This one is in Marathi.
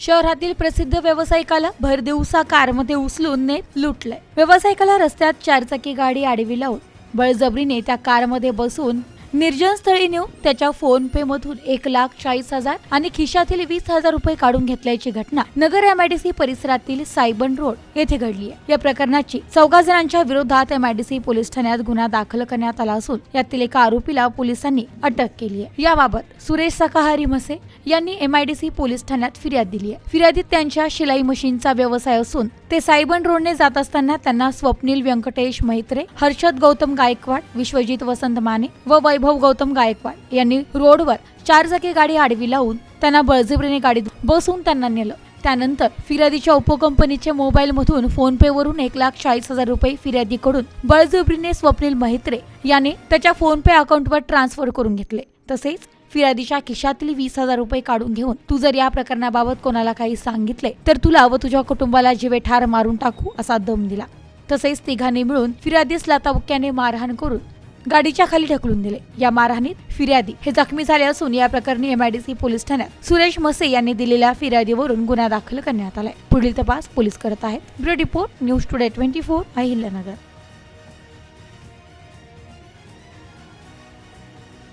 शहरातील प्रसिद्ध व्यावसायिकाला भरदिवसा कारमध्ये उचलून नेत लुटलंय. व्यावसायिकाला रस्त्यात चारचाकी गाडी आडवी लावून बळजबरीने त्या कारमध्ये बसून निर्जन स्थळी नेऊन त्याच्या फोन पे मधून एक लाख चाळीस हजार आणि खिशातील वीस हजार रुपये काढून घेतल्याची घटना नगर एमआयडीसी परिसरातील सायबन रोड येथे घडली आहे. या प्रकरणाची चौघा जणांच्या विरोधात एमआयडीसी पोलीस ठाण्यात गुन्हा दाखल करण्यात आला असून यातील एका आरोपीला पोलिसांनी अटक केली आहे. याबाबत सुरेश सकाहारी मसे यांनी एमआयडीसी पोलीस ठाण्यात फिर्याद दिली आहे. फिर्यादीत त्यांच्या शिलाई मशीनचा व्यवसाय असून ते सायबन रोडने जात असताना त्यांना स्वप्नील व्यंकटेश मैत्रे हर्षद गौतम गायकवाड विश्वजित वसंत माने व वैभव गौतम गायकवाड यांनी रोडवर चारचाकी गाडी आडवी लावून त्यांना बळजबरीने गाडीत बसून त्यांना नेलं. त्यानंतर फिर्यादीच्या उपकंपनीच्या मोबाईलमधून फोन पे वरून एक लाख चाळीस हजार रुपये फिर्यादीकडून बळजबरीने स्वप्नील महित्रे याने त्याच्या फोन पे अकाउंटवर ट्रान्सफर करून घेतले. तसेच फिर्यादीच्या खिशातील वीस हजार रुपये काढून घेऊन तू जर या प्रकरणाबाबत कोणाला काही सांगितले तर तुला व तुझ्या कुटुंबाला जीवे ठार मारून टाकू असा दम दिला. तसेच तिघांनी मिळून फिर्यादीस लाताबुक्याने मारहाण करून गाडीच्या खाली ढकलून दिले. या मारहाणीत फिर्यादी हे जखमी झाले असून या प्रकरणी एमआयडीसी पोलीस ठाण्यात सुरेश मसे यांनी दिलेल्या फिर्यादीवरून गुन्हा दाखल करण्यात आलाय. पुढील तपास पोलीस करत आहेत. Bureau report news today twenty four Ahilyanagar.